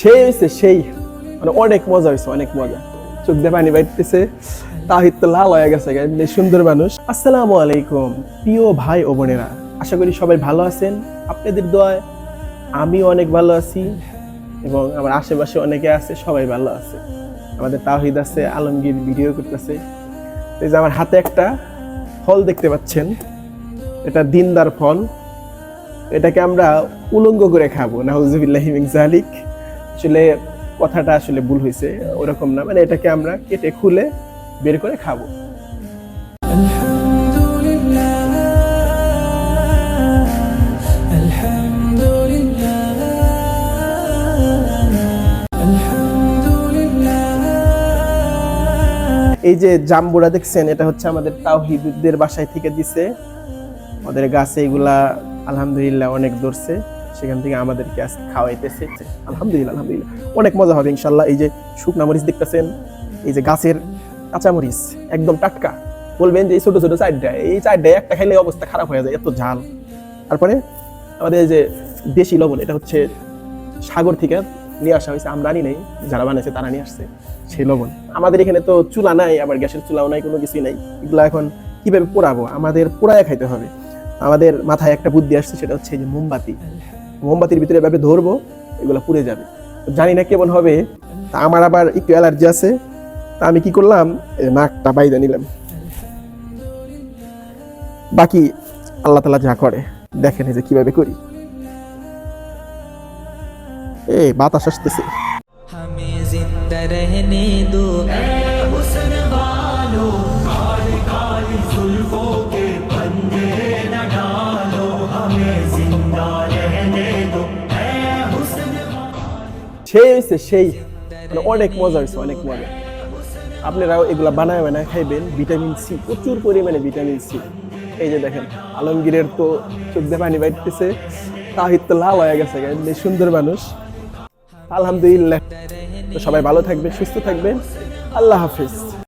সেই হয়েছে সেই। মানে অনেক মজা হয়েছে অনেক মজা। চোখ দিয়ে পানি বাইতেছে তাহিদ তো লাল হয়ে গেছে সুন্দর মানুষ। আসসালামু আলাইকুম, প্রিয় ভাই ও বোনেরা, আশা করি সবাই ভালো আছেন। আপনাদের দোয়ায় আমিও অনেক ভালো আছি এবং আমার আশেপাশে অনেকে আছে, সবাই ভালো আছে। আমাদের তাহিদ আছে, আলমগীর ভিডিও করতেছে। এই যে আমার হাতে একটা ফল দেখতে পাচ্ছেন, এটা দিনদার ফল। এটাকে আমরা উলঙ্গ করে খাব নাহুজুবিল্লাহি মিন জালিক আসলে কথাটা আসলে ভুল হয়েছে, ওরকম না। মানে এটাকে আমরা কেটে খুলে বের করে খাব। এই যে জাম্বুরা দেখছেন, এটা হচ্ছে আমাদের তাওহিদদের বাসায় থেকে দিছে। ওদের গাছে এগুলা আলহামদুলিল্লাহ অনেক ধরছে। সেখান থেকে আমাদেরকে আজকে খাওয়াইতেছে। আলহামদুলিল্লাহ আলহামদুলিল্লাহ। অনেক মজা হবে ইনশাল্লাহ এই যে শুকনা মরিচ দেখতেছেন, এই যে গাছের কাঁচা মরিচ, একদম টাটকা। বলবেন যে এই ছোট ছোট চারটা, এই চারটায় একটা খাইলে অবস্থা খারাপ হয়ে যায়, এত ঝাল। তারপরে আমাদের যে দেশি লবণ, এটা হচ্ছে সাগর থেকে নিয়ে আসা হয়েছে, আমরা আনি নাই, যারা বানাইছে তারা নিয়ে আসছে সেই লবণ। আমাদের এখানে তো চুলা নাই, আবার গ্যাসের চুলাও নাই, কোনো কিছুই নাই। এগুলো এখন কীভাবে পোড়াবো? আমাদের পোড়ায় খাইতে হবে। আমাদের মাথায় একটা বুদ্ধি আসছে, সেটা হচ্ছে যে মোমবাতি। মোমবাতির ভিতরে এভাবে ধরবো, এগুলো পুড়ে যাবে। জানি না কেমন হবে। তা আমার আবার একটু অ্যালার্জি আছে। তা আমি কি করলাম? নাকটা বাইরে নিলাম। বাকি আল্লাহ তালা যা করে, দেখেন যে কীভাবে করি। এ বাতাস আসতেছে। সেই হয়েছে সেই। মানে অনেক মজা হয়েছে অনেক মজা। আপনারাও এগুলা বানায় বানায় খাইবেন। ভিটামিন সি, প্রচুর পরিমাণে ভিটামিন সি। এই যে দেখেন, আলমগীরের তো চোখ পানি বাইতেছে তাহিদ তো লাল হয়ে গেছে সুন্দর মানুষ। আলহামদুলিল্লাহ। সবাই ভালো থাকবেন, সুস্থ থাকবেন। আল্লাহ হাফিজ।